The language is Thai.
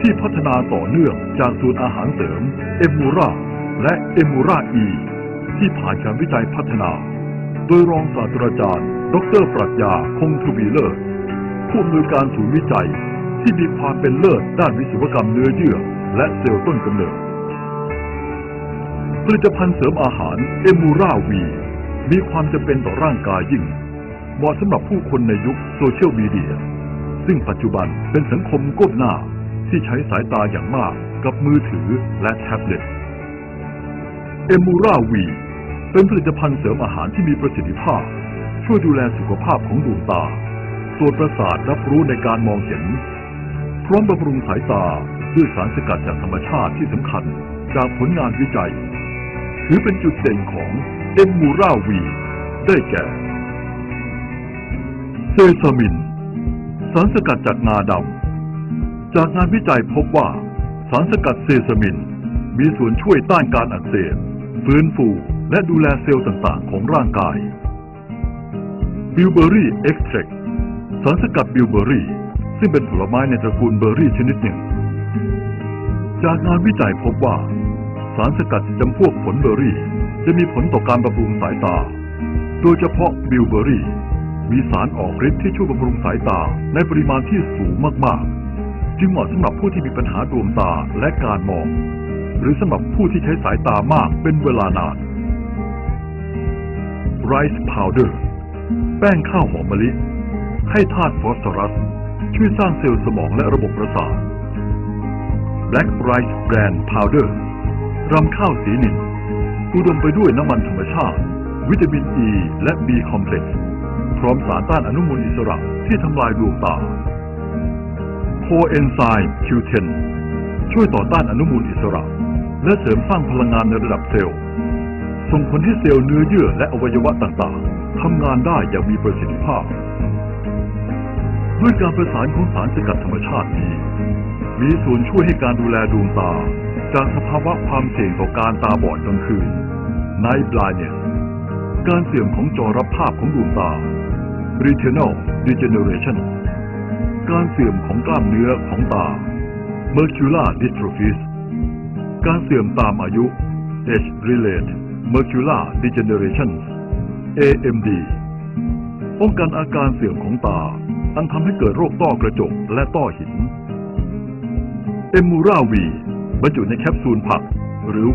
ที่พัฒนาต่อเนื่องจากศูนย์อาหารเสริมเอมูราและเอมูราอี ที่ผ่านการวิจัยพัฒนา โดยรองศาสตราจารย์ ดรปรัชญาคงทวีเลิศผู้อำนวยการศูนย์วิจัยที่มีความเป็นเลิศด้านวิศวกรรมเนื้อเยื่อ และเซลล์ต้นกำเนิดผลิตภัณฑ์เสริมอาหารเอมูราวี มีความจำเป็นต่อร่างกายยิ่ง เหมาะสำหรับผู้คนในยุคโซเชียลมีเดีย ซึ่งปัจจุบันเป็นสังคมก้มหน้า ที่ใช้สายตาอย่างมากกับมือถือและแท็บเล็ตเอมูราวีเป็นผลิตภัณฑ์เสริมอาหารที่มีประสิทธิภาพ ช่วยดูแลสุขภาพของดวงตา ส่วนประสาทรับรู้ในการมองเห็น พร้อมบำรุงสายตาด้วยสารสกัดจากธรรมชาติที่สำคัญจากผลงานวิจัย ถือเป็นจุดเด่นของเอมูราวี ได้แก่เซซามิน สารสกัดจากงาดำ จากงานวิจัยพบว่า สารสกัดเซซามิน มีส่วนช่วยต้านการอักเสบฟื้นฟูและดูแลเซลล์ต่างๆ ของร่างกายบิลเบอรี่เอ็กเทรสารสกัดบิลเบอรี่ซึ่งเป็นผลไม้ในตระกูลเบอร์รี่ชนิดหนึ่ง จากงานวิจัยพบว่า สารสกัดจำพวกผลเบอร์รี่ จะมีผลต่อการบำรุงสายตา โดยเฉพาะบิลเบอรี่ มีสารออกฤทธิ์ที่ช่วยบำรุงสายตาในปริมาณที่สูงมากๆ จึงเหมาะสำหรับผู้ที่มีปัญหาดวงตาและการมอง หรือสำหรับผู้ที่ใช้สายตามากเป็นเวลานาน Rice Powder แป้งข้าวหอมมะลิ ให้ธาตุฟอสฟอรัส ช่วยสร้างเซลล์สมองและระบบประสาท Black Rice Bran Powder รำข้าวสีนินอุดมไปด้วยน้ำมันธรรมชาติ วิตามินอ e ีและ B คอมเพล็กซ์พร้อมสารต้านอนุมูลอิสระที่ทำลายดวงตา โคเอนไซม์ Q10 ช่วยต่อต้านอนุมูลอิสระ และเสริมสร้างพลังงานในระดับเซลล์ ส่งผลให้เซลล์เนื้อเยื่อและอวัยวะต่างๆทำงานได้อย่างมีประสิทธิภาพ ด้วยการประสานของสารสกัดธรรมชาตินี้ มีส่วนช่วยให้การดูแลดวงตา จากสภาวะความเสี่ยงต่อการตาบอดกลางคืน Night Blindness การเสื่อมของจอรับภาพของดวงตา Retinal Degeneration การเสื่อมของกล้ามเนื้อของตา Macular Dystrophies การเสื่อมตามอายุ Age-related Macular Degeneration AMD ป้องกันอาการเสื่อมของตา อันทำให้เกิดโรคต้อกระจกและต้อหิน เอมูราวีบรรจุในแคปซูลผักหรือ